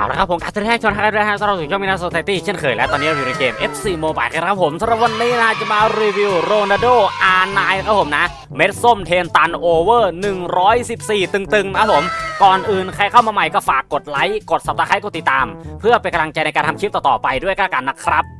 เอาละครับผมการแสดงชนทักทาด้วยฮะสำหรับถึงช่องมินาโซไซตี้เช่นเคยและตอนนี้เราอยู่ในเกม FC Mobile กันครับผมสำหรับวันนี้นะจะมารีวิวโรนัลโด R9 ครับผมนะ เม็ดส้มเทนตันโอเวอร์ 114 ตึงๆ นะครับผม ก่อนอื่นใครเข้ามาใหม่ก็ฝากกดไลค์ กดซับสไครต์กดติดตาม เพื่อเป็นกำลังใจในการทำคลิปต่อๆไปด้วยกันกันนะครับ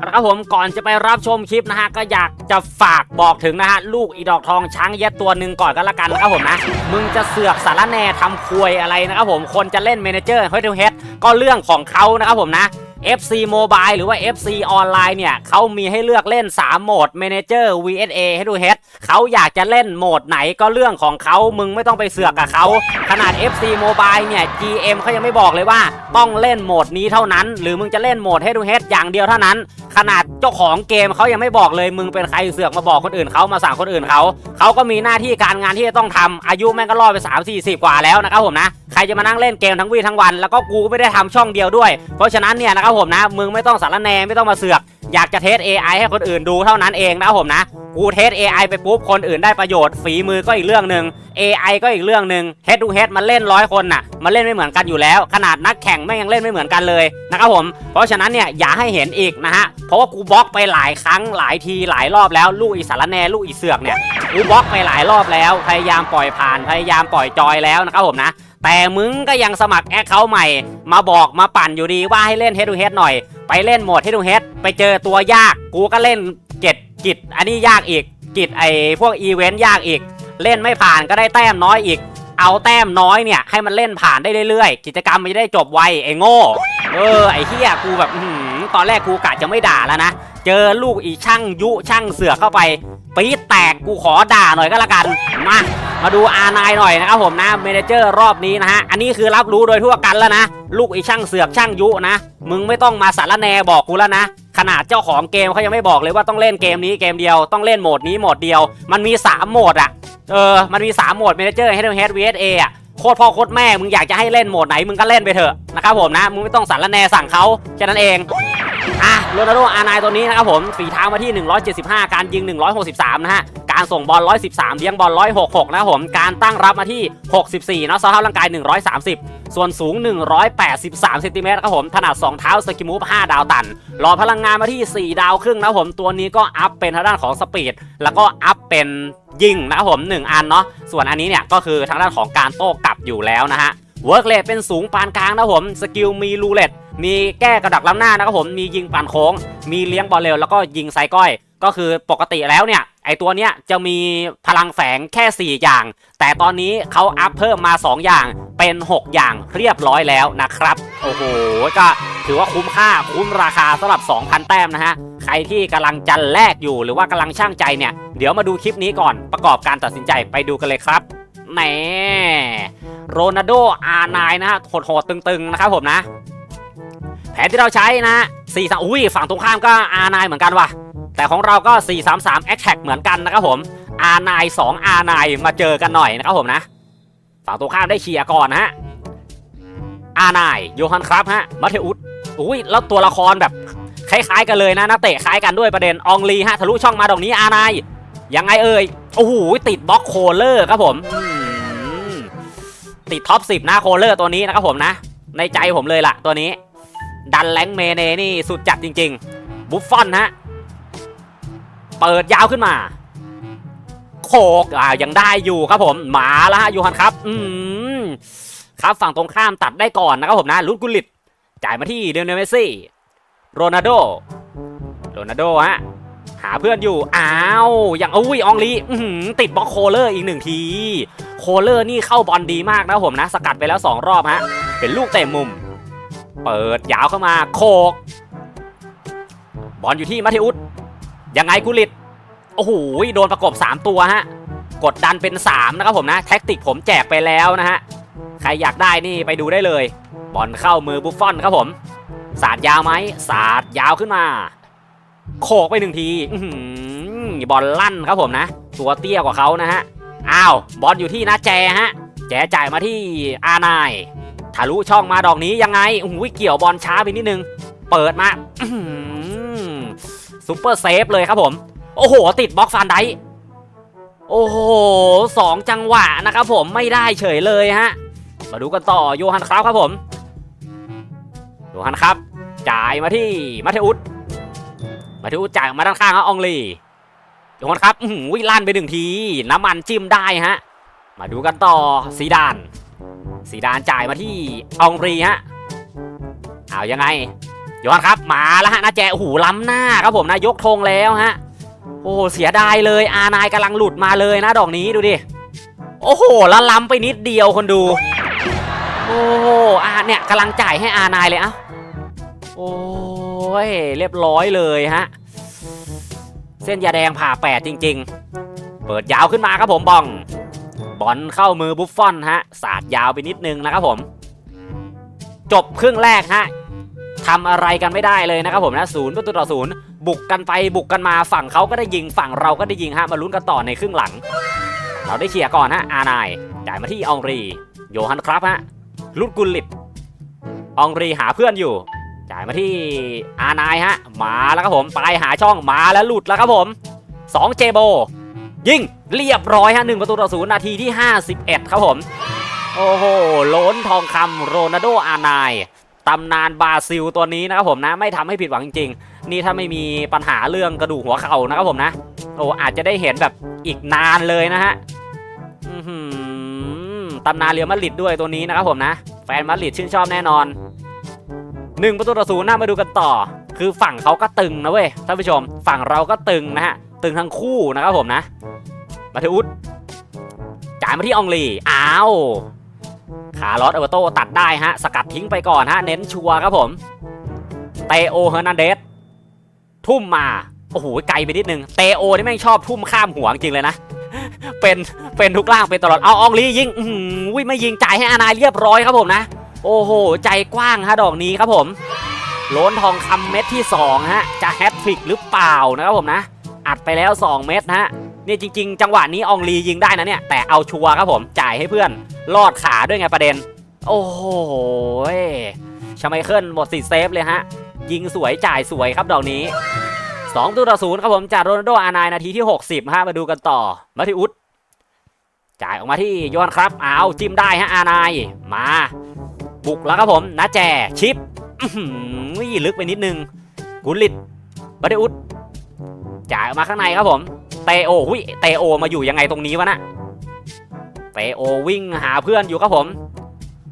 เอาละครับผมก่อนจะไปรับชมคลิปนะฮะก็อยากจะฝากบอกถึงนะฮะลูกอีดอกทองช้างเย็ดตัวหนึ่งก่อนก็แล้วกันนะครับผมนะมึงจะเสือกสารแน่ทำควยอะไรนะครับผมคนจะเล่นเมนเจอร์เฮ้ยเฮดก็เรื่องของเขานะครับผมนะ FC Mobile หรือว่า FC ออนไลน์เนี่ยเขามีให้เลือกเล่น 3 โหมด Manager VSA ให้ดูเฮดเขาอยากจะเล่นโหมดไหนก็เรื่องของเขามึงไม่ต้องไปเสือกกับเขา ขนาด FC Mobile เนี่ย GM เขายังไม่บอกเลยว่า ต้องเล่นโหมดนี้เท่านั้น หรือมึงจะเล่นโหมดให้ดูเฮดอย่างเดียวเท่านั้น ขนาด จ้าของเกมเขายังไม่บอกเลยมึงเป็นใครเสือกมาบอกคนอื่นเขามาสั่งคนอื่นเขาเขาก็มีหน้าที่การงานที่จะต้องทำอายุแม่งก็รอดไป3 4 0กว่าแล้วนะครับผมนะใครจะมานั่งเล่นเกมทั้งวีทั้งวัน แล้วก็กูไม่ได้ทำช่องเดียวด้วย เพราะฉะนั้นเนี่ยนะครับผมนะมึงไม่ต้องสารแนไม่ต้องมาเสือกอยากจะเทส AI ให้คนอื่นดูเท่านั้นเองนะครับผมนะ กูเทส AI ไปปุ๊บ คนอื่นได้ประโยชน์ ฝีมือก็อีกเรื่องหนึ่ง AI ก็อีกเรื่องหนึ่ง Head to Head มันเล่นร้อยคนน่ะ มันเล่นไม่เหมือนกันอยู่แล้ว ขนาดนักแข่งแม่งยังเล่นไม่เหมือนกันเลยนะครับผม เพราะฉะนั้นเนี่ยอย่าให้เห็นอีกนะฮะ เพราะว่ากูบล็อกไปหลายครั้งหลายทีหลายรอบแล้วลูกอีสารแนลูกอีเสือกเนี่ยกูบล็อกไปหลายรอบแล้ว พยายามปล่อยผ่านพยายามปล่อยจอยแล้วนะครับผมนะแต่มึงก็ยังสมัครแอคเคาท์ใหม่ มาบอกมาปั่นอยู่ดีว่าให้เล่น Head to Head หน่อย ไปเล่นโหมด Head to Head ไปเจอตัวยาก กูก็เล่นเก็ดกิจอันนี้ยากอีก กิจไอพวกอีเวนต์ยากอีก เล่นไม่ผ่านก็ได้แต้มน้อยอีก เอาแต้มน้อยเนี่ยให้มันเล่นผ่านได้เรื่อยๆ กิจกรรมมันจะได้จบไวไอ้โง่ เออไอ้เฮียกูแบบ ตอนแรกกูกะจะไม่ด่าแล้วนะ เจอลูกอีช่างยุช่างเสือเข้าไปปี๊ดแตกกูขอด่าหน่อยก็แล้วกัน มา มาดู R9 หน่อยนะครับผมนะเมเนเจอร์รอบนี้นะฮะ อันนี้คือรับรู้โดยทั่วกันแล้วนะ ลูกอีช่างเสือกช่างยุนะ มึงไม่ต้องมาสารแนบอกกูแล้วนะ ขนาดเจ้าของเกมเขายังไม่บอกเลยว่าต้องเล่นเกมนี้เกมเดียว ต้องเล่นโหมดนี้โหมดเดียว มันมี 3 โหมดอะเออ มันมี 3 โหมดเมเนเจอร์ Head to Head VSA อะ โคตรพ่อโคตรแม่มึงอยากจะให้เล่นโหมดไหนมึงก็เล่นไปเถอะนะครับผมนะมึงไม่ต้องสารแนสั่งเขาแค่นั้นเองอะโรนัลโดอานายตัวนี้นะครับผมฝีเท้ามาที่ 175 การยิง 163 นะฮะ การส่งบอล 113 เลี้ยงบอล 166 นะผม การตั้งรับมาที่ 64 เนาะสภาพร่างกาย 130 ส่วนสูง 183 เซนติเมตรครับผม ถนัด 2 เท้าสกิมูฟ 5 ดาวตัน รอพลังงานมาที่ 4 ดาวครึ่งนะผม ตัวนี้ก็อัพเป็นทางด้านของสปีด แล้วก็อัพเป็นยิงนะผม 1 อันเนาะ ส่วนอันนี้เนี่ยก็คือทางด้านของการโต้กลับอยู่แล้วนะฮะเวิร์กเลทเป็นสูงปานกลางนะผม สกิลมีรูเลตมีแก้กระดักล้ำหน้านะครับผม มียิงปานโค้ง มีเลี้ยงบอลเร็วแล้วก็ยิงไซก้อย ก็คือปกติแล้วเนี่ย ไอตัวเนี้ยจะมีพลังแฝงแค่ 4 อย่าง แต่ตอนนี้เขาอัพเพิ่มมา 2 อย่างเป็น 6 อย่างเรียบร้อยแล้วนะครับ โอ้โห ก็ถือว่าคุ้มค่าคุ้มราคาสำหรับ 2,000 แต้มนะฮะ ใครที่กำลังจะแลกอยู่หรือว่ากำลังช่างใจเนี่ย เดี๋ยวมาดูคลิปนี้ก่อนประกอบการตัดสินใจไปดูกันเลยครับแหมโรนัลโด R9 นนะฮะโหดๆตึงๆนะครับผมนะ แผนที่เราใช้นะฮะ4 3อุ้ยฝั่งตรงข้ามก็ R9 เหมือนกันว่ะ แต่ของเราก็ 433 Attack เหมือนกันนะครับผม R9 2 R9 มาเจอกันหน่อยนะครับผมนะ ฝั่งตรงข้ามได้เชียร์ก่อนนะฮะ R9 โยฮันครับฮะมาเทอุสอุ้ยแล้วตัวละครแบบคล้ายๆกันเลยนะนักเตะคล้ายกันด้วยประเด็นอองลีฮะทะลุช่องมาตรงนี้ R9 ยังไงเอ่ย โอ้โหติดบล็อกโคเลอร์ครับผม ติดท็อป 10 นะโคเลอร์ตัวนี้นะครับผมนะ ในใจผมเลยล่ะตัวนี้ ดันแรงเมเนนี่สุดจัดจริง ๆ บุฟฟอนฮะ เปิดยาวขึ้นมาโคกอ่ายังได้อยู่ครับผมหมาแล้วฮะยูฮันครับ อืมครับฝั่งตรงข้ามตัดได้ก่อนนะครับผมนะลุดกุลิตจ่ายมาที่เดนเนเมสซี่โรนัลโดโรนัลโดฮะหาเพื่อนอยู่ อ้าว อย่างอุ้ยอองลีอื้อหือติดบล็อกโคเลอร์อีกหนึ่งที โคเลอร์นี่เข้าบอลดีมากนะผมนะ สกัดไปแล้ว 2 รอบฮะ เป็นลูกเตะมุม เปิดยาวเข้ามาโคก บอลอยู่ที่มาเทอุส ยังไงกุลิตโอ้โหโดนประกบ 3 ตัวฮะ กดดันเป็น 3 นะครับผมนะ แท็กติกผมแจกไปแล้วนะฮะ ใครอยากได้นี่ไปดูได้เลย บอลเข้ามือบุฟฟอนครับผม สาดยาวไหมสาดยาวขึ้นมา โขกไปหนึ่งทีบอลลั่นครับผมนะ ตัวเตี้ยกว่าเขานะฮะ อ้าว บอลอยู่ที่นาแจฮะ แจจ่ายมาที่อานายทะลุช่องมาดอกนี้ยังไงโอ้โหเกี่ยวบอลช้าไปนิดนึง เปิดมาซุปเปอร์เซฟเลยครับผม โอ้โห ติดบล็อกฟานไดค์โอ้โหสองจังหวะนะครับผมไม่ได้เฉยเลยฮะ มาดูกันต่อโยฮันครับครับผม โยฮันครับ จ่ายมาที่มาเทอุสมาเทอุสจ่ายมาด้านข้างครับองลีโยฮันครับวิ่งลั่นไปหนึ่งทีน้ำมันจิ้มได้ฮะ มาดูกันต่อซีดานซีดานจ่ายมาที่องรีฮะเอายังไง ยฮันครับมาแล้วฮะนาแจโอ้โหล้ำหน้าครับผมนะยกธงแล้วฮะโอ้โหเสียดายเลยอานายกำลังหลุดมาเลยนะดอกนี้ดูดิโอ้โหแล้วล้ำไปนิดเดียวคนดู โอ้โหอาเนี่ยกำลังจ่ายให้อานายเลยอ้าโอ้ยเรียบร้อยเลยฮะเส้นยาแดงผ่าแปดจริง ๆ เปิดยาวขึ้นมาครับผมบอง บอลเข้ามือบุฟฟอนฮะสาดยาวไปนิดนึงนะครับผม จบครึ่งแรกฮะ ทำอะไรกันไม่ได้เลยนะครับผมนะศูนย์ประตูต่อศูนย์บุกกันไปบุกกันมาฝั่งเขาก็ได้ยิงฝั่งเราก็ได้ยิงฮะมาลุ้นกันต่อในครึ่งหลัง เราได้เคลียร์ก่อนฮะอานายจ่ายมาที่องรี โยฮันครับฮะลุดกุลลิตองรีหาเพื่อนอยู่ จ่ายมาที่อานายฮะมาแล้วครับผมไปหาช่องมาแล้วหลุดแล้วครับผม2เจโบยิงเรียบร้อยฮะหนึ่งประตูต่อศูนย์นาทีที่ 51 ครับผม โอ้โห ล้นทองคำโรนัลโดอานาย ตำนานบราซิลตัวนี้นะครับผมนะไม่ทำให้ผิดหวังจริงๆ นี่ถ้าไม่มีปัญหาเรื่องกระดูกหัวเข่านะครับผมนะ โอ้อาจจะได้เห็นแบบอีกนานเลยนะฮะอื้อหือตำนานเรียวมาดริดด้วยตัวนี้นะครับผมนะ แฟนมาดริดชื่นชอบแน่นอนหนึ่งประตูต่อศูนย์น่ามาดูกันต่อ คือฝั่งเขาก็ตึงนะเว้ยท่านผู้ชม ฝั่งเราก็ตึงนะฮะตึงทั้งคู่นะครับผมนะมาเทอุสจ่ายมาที่อองลีอ้าว ขาลอสเอเวอร์โตตัดได้ฮะ สกัดทิ้งไปก่อนฮะ เน้นชัวร์ครับผม เตโอเฮอร์นันเดส ทุ่มมา โอ้โห ไกลไปนิดนึง เตโอนี่แม่งชอบทุ่มข้ามหัวจริงเลยนะ เป็น เป็นทุกล่างเป็นตลอด เอาอองลียิงอือหือวิไม่ยิงจ่ายให้อานายเรียบร้อยครับผมนะ โอ้โห ใจกว้างฮะดอกนี้ครับผมโล้นทองคำเม็ดที่สองฮะ จะแฮตทริกหรือเปล่านะครับผมนะ อัดไปแล้ว 2 เม็ดนะฮะ นี่ยจริง ๆ จังหวะนี้อองลียิงได้นะเนี่ย แต่เอาชัวร์ครับผมจ่ายให้เพื่อน ลอดขาด้วยไงประเด็น โอ้โหชาไมเคิลหมดสิทธิ์เซฟเลยฮะ ยิงสวยจ่ายสวยครับดอกนี้2ตัวต่อศูนย์ครับผมจากโรนัลโดอาร์ไนาทีที่ 60ฮะมาดูกันต่อมาที่อุดจ่ายออกมาที่โยนครับเอาวจิ้มได้ฮะอาร์ไนมา บุกแล้วครับผมนะแจชิปอื้อหือลึกไปนิดนึงกุลิตมาที่อุดจ่ายออกมาข้างในครับผม เตโอหุยเตโอมาอยู่ยังไงตรงนี้วะนะเตโอวิ่งหาเพื่อนอยู่ครับผม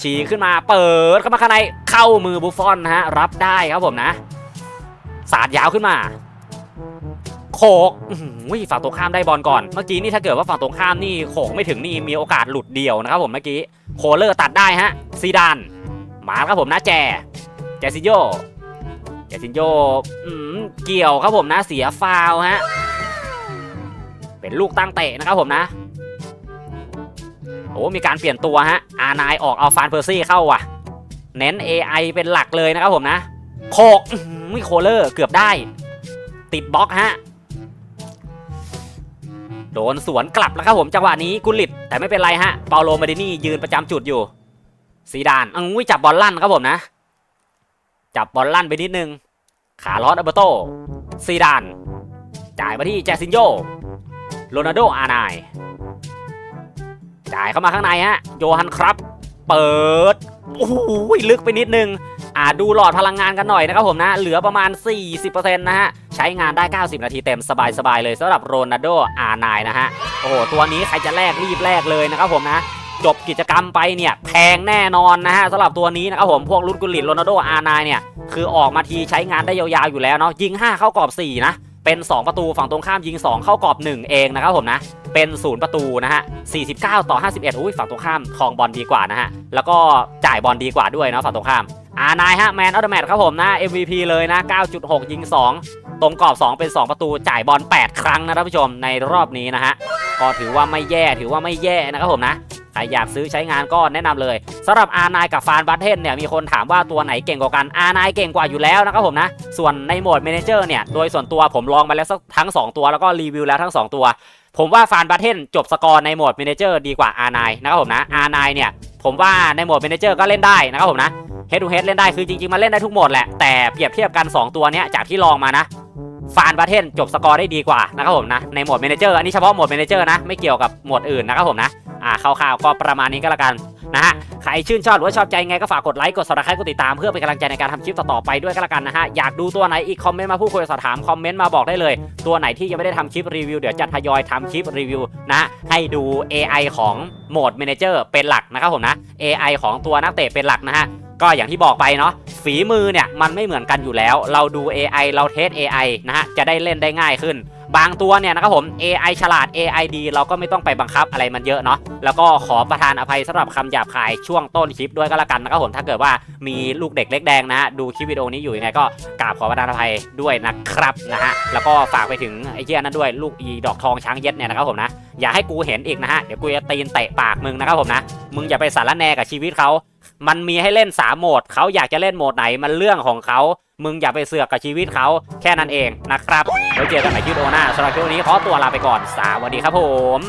ฉีขึ้นมาเปิดเข้ามาข้างในเข้ามือบุฟฟอนนะฮะรับได้ครับผมนะ สาดยาวขึ้นมาโขกอื้อหือฝั่งตรงข้ามได้บอลก่อน เมื่อกี้นี่ถ้าเกิดว่าฝั่งตรงข้ามนี่โขกไม่ถึงนี่มีโอกาสหลุดเดียวนะครับผมเมื่อกี้ โคเลอร์ตัดได้ฮะ ซีดาน มาครับผมนะแจ แจซิโยเจสินโยเกี่ยวครับผมนะเสียฟาวฮะ เป็นลูกตั้งเตะนะครับผมนะโอ้มีการเปลี่ยนตัวฮะอานายออกเอาฟานเพอร์ซี่เข้าว่ะ เน้น AI เป็นหลักเลยนะครับผมนะโคกอื้อหือโคเลอร์เกือบได้ ติดบล็อกฮะโดนสวนกลับแล้วครับผมจังหวะนี้กุลิตแต่ไม่เป็นไรฮะเปาโลมาดินี่ยืนประจำจุดอยู่ซีดานอุ้ยจับบอลลั่นครับผมนะ จับบอลลั่นไปนิดนึง ขาลอสอัลเบโตซีดาน จ่ายมาที่แจซินโย โรนัลโดอาร์ไนจ่ายเข้ามาข้างในฮะ โยฮันครับ เปิด โอ้โหลึกไปนิดนึง อ่าดูหลอดพลังงานกันหน่อยนะครับผมนะ เหลือประมาณ 40%นะฮะ ใช้งานได้ 90 นาทีเต็มสบายๆเลยสำหรับโรนัลโดอาร์ไนนะฮะ โอ้โห ตัวนี้ใครจะแลกรีบแลกเลยนะครับผมนะจบกิจกรรมไปเนี่ยแพงแน่นอนนะฮะสำหรับตัวนี้นะครับผมพวกรุ่นกุลิตโรนัลโดอาร์ไนเนี่ย คือออกมาทีใช้งานได้ยาวๆอยู่แล้วเนาะยิง 5 เข้ากรอบ 4 นะ เป็น 2 ประตูฝั่งตรงข้ามยิง 2 เข้ากรอบ 1 เองนะครับผมนะเป็น0ประตูนะฮะ 49 ต่อ 51อุ้ยฝั่งตรงข้ามครองบอลดีกว่านะฮะ แล้วก็จ่ายบอลดีกว่าด้วยนะฝั่งตรงข้ามอานายฮะแมนออตแมทครับผมนะ MVP เลยนะ 9.6 ยิง 2 ตรงกรอบ 2 เป็น 2 ประตูจ่ายบอล 8 ครั้งนะท่านผู้ชมในรอบนี้นะฮะ ก็ถือว่าไม่แย่ถือว่าไม่แย่นะครับผมนะ ครอยากซื้อใช้งานก็แนะนำเลยสำหรับ R9 กับฟานบัตเทนเนี่ยมีคนถามว่าตัวไหนเก่งกว่ากัน R9 เก่งกว่าอยู่แล้วนะครับผมนะ ส่วนในโหมด Manager เนี่ยโดยส่วนตัวผมลองมาแล้วสักทั้ง 2 ตัวแล้วก็รีวิวแล้วทั้ง 2 ตัว ผมว่าฟานบัตเทนจบสกอร์ในโหมด Manager ดีกว่า R9 นนะครับผมนะ R9 เนี่ยผมว่าในโหมด Manager ก็เล่นได้นะครับผมนะ Head to Head เล่นได้คือจริงๆมันเล่นได้ทุกโหมดแหละแต่เปรียบเทียบกัน 2 ตัวเนี้ยจากที่ลองมานะ ฟานบัตเทนจบสกอร์ได้ดีกว่านะครับผมนะในโหมด Manager อันนี้เฉพาะโหมด Manager นะไม่เกี่ยวกับโหมดอื่นนะครับผมนะอ่าคร่าวๆก็ประมาณนี้ก็แล้วกันนะฮะใครชื่นชอบหรือว่าชอบใจไงก็ฝากกดไลค์กด subscribe กดติดตามเพื่อเป็นกำลังใจในการทำคลิปต่อๆไปด้วยก็แล้วกันนะฮะอยากดูตัวไหนอีกคอมเมนต์มาพูดคุยสอบถามคอมเมนต์มาบอกได้เลย ตัวไหนที่ยังไม่ได้ทำคลิปรีวิวเดี๋ยวจะทยอยทำคลิปรีวิวนะให้ดู AI ของโหมด Manager เป็นหลักนะครับผมนะ AI ของตัวนักเตะเป็นหลักนะฮะ ก็อย่างที่บอกไปเนาะฝีมือเนี่ยมันไม่เหมือนกันอยู่แล้ว เราดู AI เราเทส AI นะฮะจะได้เล่นได้ง่ายขึ้น บางตัวเนี่ยนะครับผม AI ฉลาด AI ดี เราก็ไม่ต้องไปบังคับอะไรมันเยอะเนาะแล้วก็ขอประทานอภัยสำหรับคำหยาบคายช่วงต้นคลิปด้วยก็แล้วกันนะครับผมถ้าเกิดว่ามีลูกเด็กเล็กแดงนะฮะดูคลิปวิดีโอนี้อยู่ยังไงก็กราบขอประทานอภัยด้วยนะครับนะฮะแล้วก็ฝากไปถึงไอ้เหี้ยนั้นด้วยลูกอีดอกทองช้างเย็ดเนี่ยนะครับผมนะอย่าให้กูเห็นอีกนะฮะเดี๋ยวกูจะตีนเตะปากมึงนะครับผมนะมึงอย่าไปสารแนกับชีวิตเขา มันมีให้เล่น3โหมดเขาอยากจะเล่นโหมดไหนมันเรื่องของเขามึงอย่าไปเสือกกับชีวิตเขาแค่นั้นเองนะครับไว้เจอกันใหม่คลิปวิดีโอหน้าสำหรับคลิปนนี้ขอตัวลาไปก่อนสวัสดีครับผม